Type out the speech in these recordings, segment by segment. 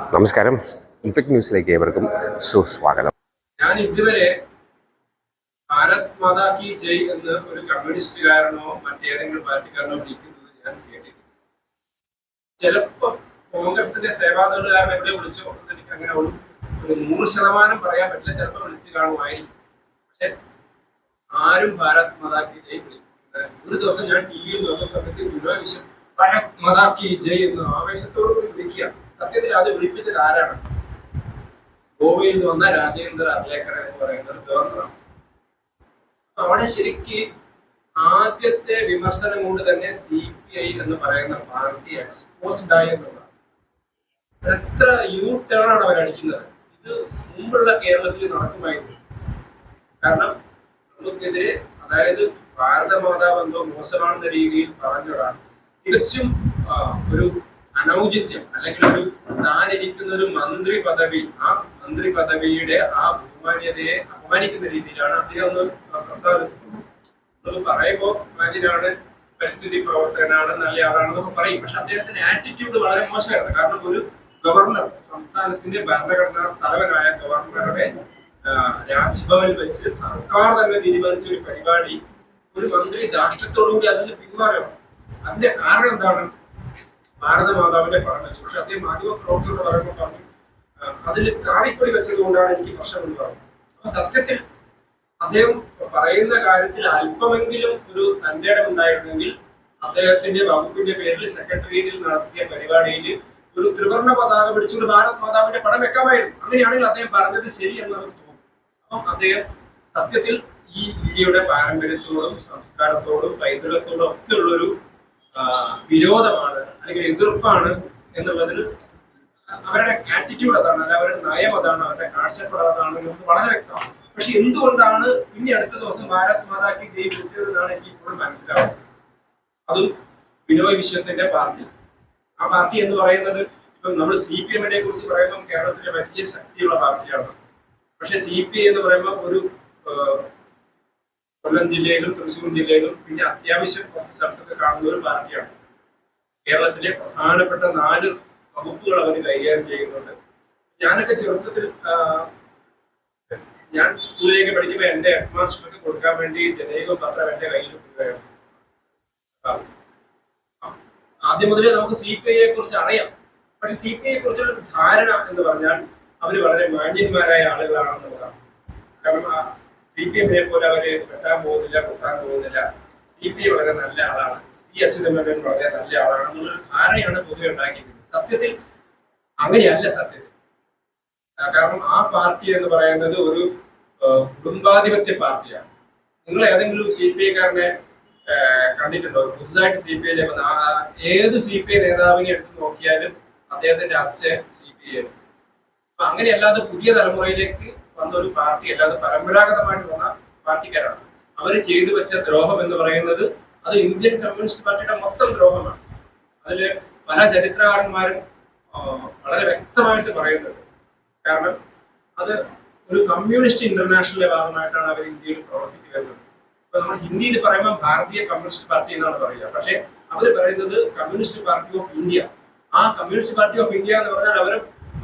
നമസ്കാരം. ഇൻഫെക്ട് ന്യൂസിലേക്ക് ഏവർക്കും സുസ്വാഗതം. ഞാൻ ഇതുവരെ ഭാരത് മാതാ കി ജയ് എന്ന് ഒരു കമ്മ്യൂണിസ്റ്റുകാരനോ മറ്റേതെങ്കിലും പാർട്ടിക്കാരനോ വിളിക്കുന്നത് ഞാൻ കേട്ടിട്ടില്ല. ചിലപ്പോ കോൺഗ്രസിന്റെ സേവാദളുകാരൻ എവിടെ വിളിച്ചോ എനിക്ക് അങ്ങനെ ഒരു ഒരു നൂറ് ശതമാനം പറയാൻ പറ്റില്ല. ചിലപ്പോൾ വിളിച്ച് കാണുമായിരിക്കും പക്ഷെ ആരും ഭാരത് മാതാ കി ജയ് ഒരു ദിവസം ഞാൻ ടി വിയിൽ നോക്കുന്ന സമയത്ത് വിശ്വം ഭാരത് മാതാ കി ജയ് എന്ന് ആവേശത്തോടു കൂടി വിളിക്കുക സത്യത്തിൽ അത് വിളിപ്പിച്ചത് ആരാണ്? ഗോവയിൽ നിന്ന് വന്ന രാജേന്ദ്ര അർലേക്കർ എന്ന് പറയുന്ന ഒരു ഗവർണറാണ്. അവിടെ ശരിക്ക് ആദ്യത്തെ വിമർശനം കൊണ്ട് തന്നെ സി പി ഐ എന്ന് പറയുന്ന പാർട്ടി എക്സ്പോസ്ഡ് ആയി എന്നുള്ളതാണ്. എത്ര യൂ ടേൺ ആണ് അവർ അടിക്കുന്നത്? ഇത് മുമ്പുള്ള കേരളത്തിൽ നടക്കുമായിരുന്നു. കാരണം നമുക്കെതിരെ അതായത് ഭാരതമാതാവ് എന്തോ മോശമാണെന്ന രീതിയിൽ പറഞ്ഞതാണ്. തികച്ചും ഒരു അനൗചിത്യം അല്ലെങ്കിൽ ഒരു താനിരിക്കുന്ന ഒരു മന്ത്രി പദവി ആ മന്ത്രി പദവിയുടെ ആ ബഹുമാന്യതയെ അപമാനിക്കുന്ന രീതിയിലാണ് അദ്ദേഹം ഒന്ന് ഒന്ന് പറയുമ്പോ മാന്യനാണ് പരിസ്ഥിതി പ്രവർത്തകനാണ് നല്ല ആളാണെന്നൊക്കെ പറയും. പക്ഷെ അദ്ദേഹത്തിന്റെ ആറ്റിറ്റ്യൂഡ് വളരെ മോശമായിരുന്നു. കാരണം ഒരു ഗവർണർ സംസ്ഥാനത്തിന്റെ ഭരണഘടനാ തലവനായ ഗവർണറുടെ രാജ്ഭവനിൽ വെച്ച് സർക്കാർ തന്നെ തീരുമാനിച്ച ഒരു പരിപാടി ഒരു മന്ത്രി രാഷ്ട്രത്തോടുകൂടി അതിന് പിന്മാറണം. അതിന്റെ കാരണം എന്താണ്? ഭാരതമാതാവിന്റെ പഠനം പക്ഷെ അദ്ദേഹം മാധ്യമ പ്രവർത്തകരോട് പറയുമ്പോൾ പറഞ്ഞു അതിൽ കാണിപ്പൊടി വെച്ചത് കൊണ്ടാണ് എനിക്ക് പ്രശ്നം എന്ന് പറഞ്ഞു. അപ്പൊ സത്യത്തിൽ അദ്ദേഹം പറയുന്ന കാര്യത്തിൽ അല്പമെങ്കിലും ഒരു തന്റെ ഉണ്ടായിരുന്നെങ്കിൽ അദ്ദേഹത്തിന്റെ വകുപ്പിന്റെ പേരിൽ സെക്രട്ടേറിയറ്റിൽ നടത്തിയ പരിപാടിയിൽ ഒരു ത്രിവർണ പതാക പിടിച്ചുകൊണ്ട് ഭാരത് മാതാവിന്റെ പടം വെക്കാമായിരുന്നു. അങ്ങനെയാണെങ്കിൽ അദ്ദേഹം പറഞ്ഞത് ശരി എന്ന് നമുക്ക് തോന്നും. അപ്പം അദ്ദേഹം സത്യത്തിൽ ഈ ഇന്ത്യയുടെ പാരമ്പര്യത്തോടും സംസ്കാരത്തോടും പൈതൃകത്തോടും ഒക്കെ ഉള്ളൊരു വിരോധമാണ് അല്ലെങ്കിൽ എതിർപ്പാണ് എന്നുള്ളതിൽ അവരുടെ ആറ്റിറ്റ്യൂഡ് അതാണ് അല്ല അവരുടെ നയം അതാണ് അവരുടെ കാഴ്ചപ്പാട് അതാണ് നമുക്ക് വളരെ വ്യക്തമാണ്. പക്ഷെ എന്തുകൊണ്ടാണ് ഇനി അടുത്ത ദിവസം ഭാരത് മാതാക്കി ജയ് വിളിച്ചത് എന്നാണ് എനിക്ക് ഇപ്പോഴും മനസ്സിലാവുന്നത്? അതും ബിനോയ് വിശ്വത്തിന്റെ പാർട്ടി. ആ പാർട്ടി എന്ന് പറയുന്നത് ഇപ്പം നമ്മൾ സി പി എമ്മിനെ കുറിച്ച് പറയുമ്പോൾ കേരളത്തിലെ വലിയ ശക്തിയുള്ള പാർട്ടിയാണ്. പക്ഷെ സി പി എന്ന് പറയുമ്പോൾ ഒരു കൊല്ലം ജില്ലയിലും തൃശ്ശൂർ ജില്ലയിലും പിന്നെ അത്യാവശ്യം കുറച്ച് സ്ഥലത്തൊക്കെ കാണുന്ന ഒരു പാർട്ടിയാണ് കേരളത്തിലെ പ്രധാനപ്പെട്ട നാല് വകുപ്പുകൾ അവർ കൈകാര്യം ചെയ്യുന്നുണ്ട്. ഞാനൊക്കെ ചെറുപ്പത്തിൽ ഞാൻ സ്കൂളിലേക്ക് പഠിക്കുമ്പോൾ എന്റെ ഹെഡ് മാസ്റ്റർക്ക് കൊടുക്കാൻ വേണ്ടി ജനൈക പത്രം എന്റെ കയ്യിൽ ആ, ആദ്യം മുതലേ നമുക്ക് സി പി ഐയെ കുറിച്ച് അറിയാം. പക്ഷെ സി പി ഐയെ കുറിച്ചുള്ള ധാരണ എന്ന് പറഞ്ഞാൽ അവർ വളരെ മാന്യന്മാരായ ആളുകളാണെന്നുള്ളതാണ്. കാരണം സി പി എമ്മിനെ പോലെ അവർ വെട്ടാൻ പോകുന്നില്ല കൊട്ടാൻ പോകുന്നില്ല. സി പി വളരെ നല്ല ആളാണ്. സി അച്യുതമേനോൻ വളരെ നല്ല ആളാണ്. എന്നുള്ള ധാരണയാണ് പൊതുവെ ഉണ്ടാക്കിയിരിക്കുന്നത്? സത്യത്തിൽ അങ്ങനെയല്ല സത്യത്തിൽ. കാരണം ആ പാർട്ടി എന്ന് പറയുന്നത് ഒരു കുടുംബാധിപത്യ പാർട്ടിയാണ്. നിങ്ങൾ ഏതെങ്കിലും സി പി ഐക്കാരനെ കണ്ടിട്ടുണ്ടോ? പുതുതായിട്ട് സി പി ഐയിലേക്ക് വന്ന ഏത് സി പി ഐ നേതാവിനെ എടുത്ത് നോക്കിയാലും അദ്ദേഹത്തിന്റെ അച്ഛൻ സി പി ഐ അപ്പൊ അങ്ങനെയല്ലാതെ പുതിയ തലമുറയിലേക്ക് വന്ന ഒരു പാർട്ടി അല്ലാതെ പരമ്പരാഗതമായിട്ട് വന്ന പാർട്ടിക്കാരാണ്. അവർ ചെയ്തു വെച്ച ദ്രോഹം എന്ന് പറയുന്നത് അത് ഇന്ത്യൻ കമ്മ്യൂണിസ്റ്റ് പാർട്ടിയുടെ മൊത്തം ദ്രോഹമാണ്. അതിൽ പല ചരിത്രകാരന്മാരും വളരെ വ്യക്തമായിട്ട് പറയുന്നത് കാരണം അത് ഒരു കമ്മ്യൂണിസ്റ്റ് ഇന്റർനാഷണലിന്റെ ഭാഗമായിട്ടാണ് അവർ ഇന്ത്യയിൽ പ്രവർത്തിച്ചു വരുന്നത് ഇപ്പൊ നമ്മൾ ഹിന്ദിയിൽ പറയുമ്പോൾ ഭാരതീയ കമ്മ്യൂണിസ്റ്റ് പാർട്ടി എന്നാണ് പറയുക. പക്ഷേ അവർ പറയുന്നത് കമ്മ്യൂണിസ്റ്റ് പാർട്ടി ഓഫ് ഇന്ത്യ. ആ കമ്മ്യൂണിസ്റ്റ് പാർട്ടി ഓഫ് ഇന്ത്യ എന്ന് പറഞ്ഞാൽ അവർ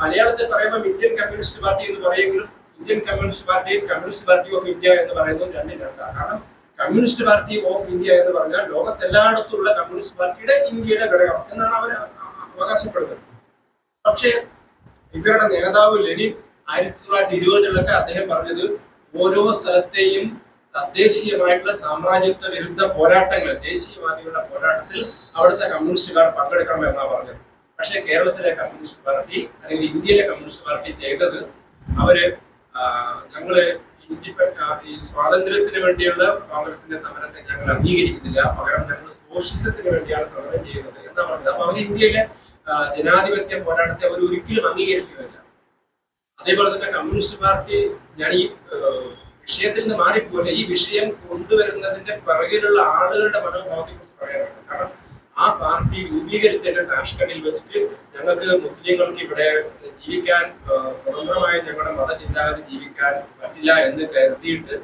മലയാളത്തിൽ പറയുമ്പോൾ ഇന്ത്യൻ കമ്മ്യൂണിസ്റ്റ് പാർട്ടി എന്ന് പറയുമെങ്കിലും ഇന്ത്യൻ കമ്മ്യൂണിസ്റ്റ് പാർട്ടിയും കമ്മ്യൂണിസ്റ്റ് പാർട്ടി ഓഫ് ഇന്ത്യ എന്ന് പറയുന്നത് രണ്ടും രണ്ടാണ്. കാരണം കമ്മ്യൂണിസ്റ്റ് പാർട്ടി ഓഫ് ഇന്ത്യ എന്ന് പറഞ്ഞാൽ ലോകത്തെല്ലായിടത്തുള്ള കമ്മ്യൂണിസ്റ്റ് പാർട്ടിയുടെ ഇന്ത്യയുടെ ഘടകം എന്നാണ് അവർ അവകാശപ്പെടുന്നത്. പക്ഷേ ഇവരുടെ നേതാവ് ലെനിൻ ആയിരത്തി തൊള്ളായിരത്തി ഇരുപതിലൊക്കെ അദ്ദേഹം പറഞ്ഞത് ഓരോ സ്ഥലത്തെയും തദ്ദേശീയമായിട്ടുള്ള സാമ്രാജ്യത്വ വിരുദ്ധ പോരാട്ടങ്ങൾ ദേശീയവാദികളുടെ പോരാട്ടത്തിൽ അവിടുത്തെ കമ്മ്യൂണിസ്റ്റുകാർ പങ്കെടുക്കണം എന്നാണ് പറഞ്ഞത്. പക്ഷേ കേരളത്തിലെ കമ്മ്യൂണിസ്റ്റ് പാർട്ടി അല്ലെങ്കിൽ ഇന്ത്യയിലെ കമ്മ്യൂണിസ്റ്റ് പാർട്ടി ചെയ്തത് അവർ ഞങ്ങൾ ഈ സ്വാതന്ത്ര്യത്തിന് വേണ്ടിയുള്ള കോൺഗ്രസിന്റെ സമരത്തെ ഞങ്ങൾ അംഗീകരിക്കുന്നില്ല. പകരം ഞങ്ങൾ സോഷ്യലിസത്തിന് വേണ്ടിയാണ് സമരം ചെയ്യുന്നത്. എന്താ പറഞ്ഞത് അപ്പൊ അവർ ഇന്ത്യയിലെ ജനാധിപത്യ പോരാട്ടത്തെ അവർ ഒരിക്കലും അംഗീകരിക്കുന്നില്ല. അതേപോലെ തന്നെ കമ്മ്യൂണിസ്റ്റ് പാർട്ടി ഞാൻ ഈ വിഷയത്തിൽ നിന്ന് മാറിപ്പോലെ ഈ വിഷയം കൊണ്ടുവരുന്നതിന്റെ പിറകിലുള്ള ആളുകളുടെ മനോഭാവത്തെ കുറിച്ച് പറയാനാണ് കാരണം ആ പാർട്ടി രൂപീകരിച്ചതിന്റെ താഷ്കണ്ടിൽ വെച്ചിട്ട് ഞങ്ങൾക്ക് മുസ്ലിങ്ങൾക്ക് ഇവിടെ ജീവിക്കാൻ സ്വതന്ത്രമായ ഞങ്ങളുടെ മതചിന്താഗതി ജീവിക്കാൻ പറ്റില്ല എന്ന് കരുതിയിട്ട്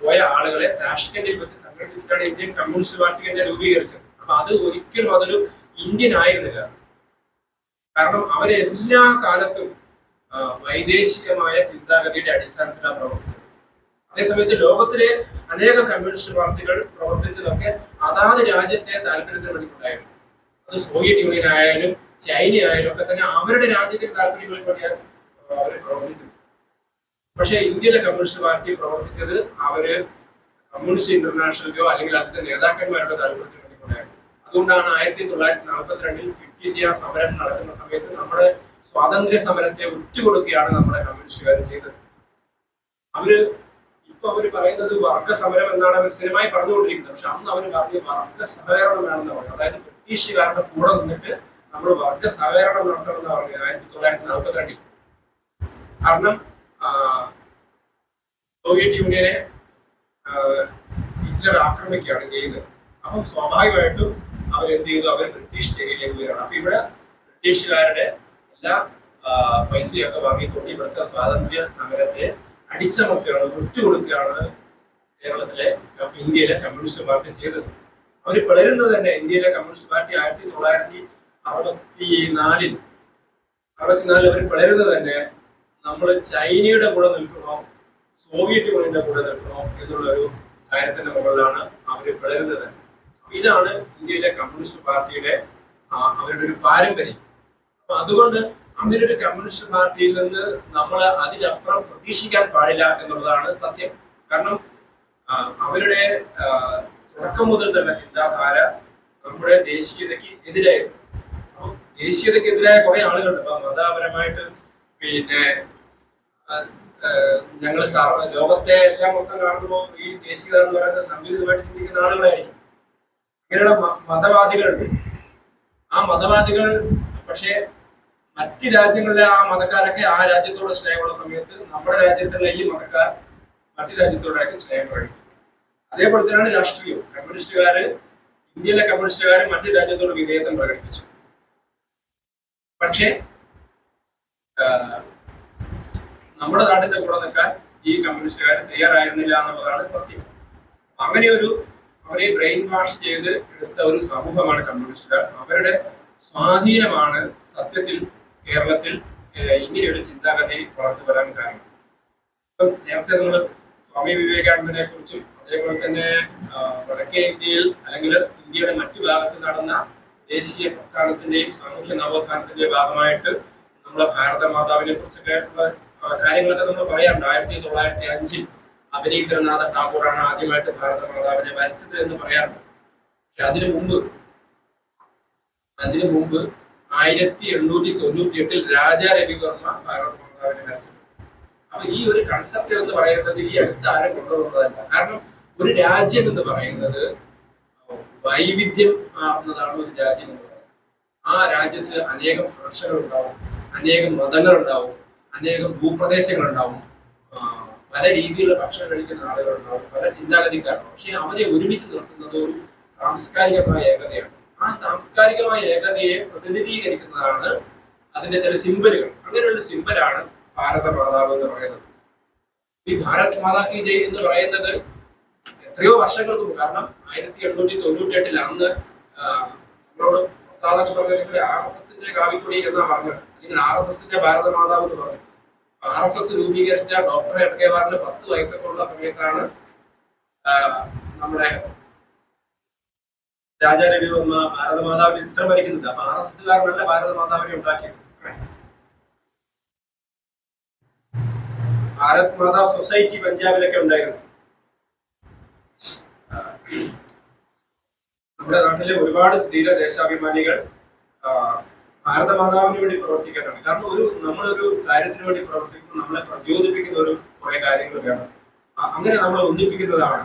പോയ ആളുകളെ താഷ്കണ്ടിൽ വെച്ച് സംഘടിപ്പിച്ചാണ് ഇന്ത്യൻ കമ്മ്യൂണിസ്റ്റ് പാർട്ടി തന്നെ രൂപീകരിച്ചത്. അപ്പൊ അത് ഒരിക്കലും അതൊരു ഇന്ത്യൻ ആയിരുന്നില്ല. കാരണം അവരെ എല്ലാ കാലത്തും വൈദേശികമായ ചിന്താഗതിയുടെ അടിസ്ഥാനത്തിലാണ് പ്രവർത്തിച്ചത്. അതേസമയത്ത് ലോകത്തിലെ അനേകം കമ്മ്യൂണിസ്റ്റ് പാർട്ടികൾ പ്രവർത്തിച്ചതൊക്കെ അതാത് രാജ്യത്തെ താല്പര്യത്തിന് വേണ്ടിയിട്ടുണ്ടായിരുന്നു. അത് സോവിയറ്റ് യൂണിയൻ ആയാലും ചൈന ആയാലും ഒക്കെ തന്നെ അവരുടെ രാജ്യത്തിന്റെ താല്പര്യങ്ങൾക്ക് വേണ്ടിയാണ് അവർ പ്രവർത്തിച്ചത്. പക്ഷെ ഇന്ത്യയിലെ കമ്മ്യൂണിസ്റ്റ് പാർട്ടി പ്രവർത്തിച്ചത് അവർ കമ്മ്യൂണിസ്റ്റ് ഇന്റർനാഷണലിലോ അല്ലെങ്കിൽ അതിന്റെ നേതാക്കന്മാരുടെ താല്പര്യത്തിന് വേണ്ടിയിട്ടുണ്ടായിരുന്നു. അതുകൊണ്ടാണ് ആയിരത്തി തൊള്ളായിരത്തി നാൽപ്പത്തിരണ്ടിൽ ക്വിറ്റ് ഇന്ത്യ സമരം നടക്കുന്ന സമയത്ത് നമ്മുടെ സ്വാതന്ത്ര്യ സമരത്തെ ഉറ്റുകൊടുക്കുകയാണ് നമ്മുടെ കമ്മ്യൂണിസ്റ്റുകാർ ചെയ്തത്. അവർ ഇപ്പൊ അവർ പറയുന്നത് വർഗ സമരം എന്നാണ് അവർ സ്ഥിരമായി പറഞ്ഞുകൊണ്ടിരിക്കുന്നത്. പക്ഷെ അന്ന് അവർ പറഞ്ഞ വർഗ സഹകരണം വേണമെന്ന് പറഞ്ഞു അതായത് ബ്രിട്ടീഷുകാരുടെ കൂടെ നിന്നിട്ട് നമ്മൾ വർഗ സഹകരണം നടത്തണം എന്ന് പറഞ്ഞു ആയിരത്തി തൊള്ളായിരത്തി നാൽപ്പത്തി രണ്ടിൽ കാരണം സോവിയറ്റ് യൂണിയനെ ഹിറ്റ്ലർ ആക്രമിക്കുകയാണ് ചെയ്യുന്നത് അപ്പം സ്വാഭാവികമായിട്ടും അവർ എന്ത് ചെയ്തു? അവർ ബ്രിട്ടീഷ് ചേരിയിലേക്ക് വരികയാണ്. അപ്പൊ ഇവിടെ ബ്രിട്ടീഷുകാരുടെ എല്ലാ പൈസയൊക്കെ വാങ്ങിക്കൊണ്ട് ഇവിടുത്തെ സ്വാതന്ത്ര്യ സമരത്തെ അടിച്ചമർത്തുകയാണ് വിട്ടുകൊടുക്കുകയാണ് കേരളത്തിലെ ഇന്ത്യയിലെ കമ്മ്യൂണിസ്റ്റ് പാർട്ടി ചെയ്തത്. അവർ പിളരുന്നത് തന്നെ ഇന്ത്യയിലെ കമ്മ്യൂണിസ്റ്റ് പാർട്ടി ആയിരത്തി തൊള്ളായിരത്തി അറുപത്തി നാലിൽ അറുപത്തിനാലിൽ അവർ പിളരുന്നത് തന്നെ നമ്മൾ ചൈനയുടെ കൂടെ നിൽക്കണോ സോവിയറ്റ് യൂണിയന്റെ കൂടെ നിൽക്കണോ എന്നുള്ള ഒരു കാര്യത്തിന്റെ മുകളിലാണ് അവർ പിളരുന്നത്. ഇതാണ് ഇന്ത്യയിലെ കമ്മ്യൂണിസ്റ്റ് പാർട്ടിയുടെ അവരുടെ ഒരു പാരമ്പര്യം. അപ്പൊ അതുകൊണ്ട് അങ്ങനെ ഒരു കമ്മ്യൂണിസ്റ്റ് പാർട്ടിയിൽ നിന്ന് നമ്മൾ അതിലപ്പുറം പ്രതീക്ഷിക്കാൻ പാടില്ല എന്നുള്ളതാണ് സത്യം. കാരണം അവരുടെ തുടക്കം മുതൽ തന്നെ ചിന്താധാര നമ്മുടെ ദേശീയതയ്ക്ക് എതിരായിരുന്നു. അപ്പൊ ദേശീയതയ്ക്ക് എതിരായ കുറെ ആളുകളുണ്ട്. ഇപ്പൊ മതപരമായിട്ട് പിന്നെ ഞങ്ങൾ ലോകത്തെ എല്ലാം മൊത്തം കാണുമ്പോൾ ഈ ദേശീയത എന്ന് പറയുന്നത് സംയുക്തമായിട്ട് ചിന്തിക്കുന്ന ആളുകളായിരിക്കും. ഇങ്ങനെയുള്ള മതവാദികളുണ്ട്. ആ മതവാദികൾ പക്ഷേ മറ്റ് രാജ്യങ്ങളിലെ ആ മതക്കാരൊക്കെ ആ രാജ്യത്തോട് സ്നേഹമുള്ള സമയത്ത് നമ്മുടെ രാജ്യത്തുള്ള ഈ മതക്കാർ മറ്റു രാജ്യത്തോടൊക്കെ സ്നേഹം കാണിക്കും അതേപോലെ തന്നെയാണ് രാഷ്ട്രീയം കമ്മ്യൂണിസ്റ്റുകാര് ഇന്ത്യയിലെ കമ്മ്യൂണിസ്റ്റുകാർ മറ്റു രാജ്യത്തോട് വിധേയത്വം പ്രകടിപ്പിച്ചു. പക്ഷേ നമ്മുടെ നാട്ടിന്റെ കൂടെ നിൽക്കാൻ ഈ കമ്മ്യൂണിസ്റ്റുകാർ തയ്യാറായിരുന്നില്ല എന്നുള്ളതാണ് സത്യം. അങ്ങനെ ഒരു അവരെ ബ്രെയിൻ വാഷ് ചെയ്ത് എടുത്ത ഒരു സമൂഹമാണ് കമ്മ്യൂണിസ്റ്റുകാർ. അവരുടെ സ്വാധീനമാണ് സത്യത്തിൽ കേരളത്തിൽ ഇങ്ങനെയൊരു ചിന്താഗതി വളർന്നു വരാൻ കാരണം. ഇപ്പം നേരത്തെ നമ്മൾ സ്വാമി വിവേകാനന്ദനെ കുറിച്ചും അതേപോലെ തന്നെ വടക്കേ ഇന്ത്യയിൽ അല്ലെങ്കിൽ ഇന്ത്യയുടെ മറ്റു ഭാഗത്ത് നടന്ന ദേശീയ പ്രസ്ഥാനത്തിന്റെയും സാമൂഹ്യ നവോത്ഥാനത്തിന്റെയും ഭാഗമായിട്ട് നമ്മളെ ഭാരത മാതാവിനെ കുറിച്ചൊക്കെ കാര്യങ്ങളൊക്കെ നമ്മൾ പറയാറുണ്ട്. ആയിരത്തി തൊള്ളായിരത്തി അഞ്ചിൽ അഭിനീകരനാഥ ടാഗോറാണ് ആദ്യമായിട്ട് ഭാരത മാതാവിനെ വരച്ചത് എന്ന് പറയാറുണ്ട്. പക്ഷെ അതിനു മുമ്പ് അതിനു മുമ്പ് ആയിരത്തി എണ്ണൂറ്റി തൊണ്ണൂറ്റി എട്ടിൽ രാജാ രവിവർമ്മ ഭാരത മരിച്ചത് അപ്പൊ ഈ ഒരു കൺസെപ്റ്റ് എന്ന് പറയുന്നത് ഈ അടുത്ത ആരും കൊണ്ടുവന്നതല്ല. കാരണം ഒരു രാജ്യം എന്ന് പറയുന്നത് വൈവിധ്യം ആർന്നതാണ് ഒരു രാജ്യം എന്ന് പറയുന്നത്. ആ രാജ്യത്ത് അനേകം ഭാഷകൾ ഉണ്ടാവും അനേകം മതങ്ങൾ ഉണ്ടാവും അനേകം ഭൂപ്രദേശങ്ങൾ ഉണ്ടാവും പല രീതിയിലുള്ള ഭക്ഷണം കഴിക്കുന്ന ആളുകൾ ഉണ്ടാവും പല ചിന്താഗതിക്കാരുണ്ടാവും പക്ഷെ അവരെ ഒരുമിച്ച് നിർത്തുന്നത് ഒരു സാംസ്കാരികമായ ഏകതയാണ്. ആ സാംസ്കാരികമായ ഏകതയെ പ്രതിനിധീകരിക്കുന്നതാണ് അതിന്റെ ചില സിമ്പലുകൾ. അങ്ങനെയുള്ള സിമ്പലാണ് ഭാരത മാതാവ് എന്ന് പറയുന്നത്. ഈ ഭാരത് മാതാ കി ജയ് എന്ന് പറയുന്നത് എത്രയോ വർഷങ്ങൾക്ക് മുമ്പ് കാരണം ആയിരത്തി എണ്ണൂറ്റി തൊണ്ണൂറ്റി എട്ടിൽ അന്ന് നമ്മളോട് പ്രസാദ ആർ എസ് എസിന്റെ എന്നാ പറഞ്ഞത്. അല്ലെങ്കിൽ ആർ എസ് എസിന്റെ ഭാരത മാതാവ് എന്ന് പറഞ്ഞു. ആർ എസ് എസ് രൂപീകരിച്ച ഡോക്ടർ എം കെ വാറിന്റെ പത്ത് വയസ്സൊക്കെ ഉള്ള സമയത്താണ് നമ്മുടെ രാജാ രവി വർമ്മ ഭാരത മാതാവിന് ചിത്രം വരയ്ക്കുന്നത് അപ്പൊ ആർ എസ് എസ്കാരനല്ല ഭാരത മാതാവിനെ ഉണ്ടാക്കിയത്. ഭാരത് മാതാ സൊസൈറ്റി പഞ്ചാബിലൊക്കെ ഉണ്ടായിരുന്നു. നമ്മുടെ നാട്ടിലെ ഒരുപാട് ധീര ദേശാഭിമാനികൾ ഭാരതമാതാവിന് ഭാരത മാതാവിന് വേണ്ടി പ്രവർത്തിക്കാനാണ്. കാരണം ഒരു നമ്മളൊരു കാര്യത്തിന് വേണ്ടി പ്രവർത്തിക്കുമ്പോൾ നമ്മളെ പ്രചോദിപ്പിക്കുന്ന ഒരു കുറെ കാര്യങ്ങൾ വേണം. അങ്ങനെ നമ്മളെ ഒന്നിപ്പിക്കുന്നതാണ്.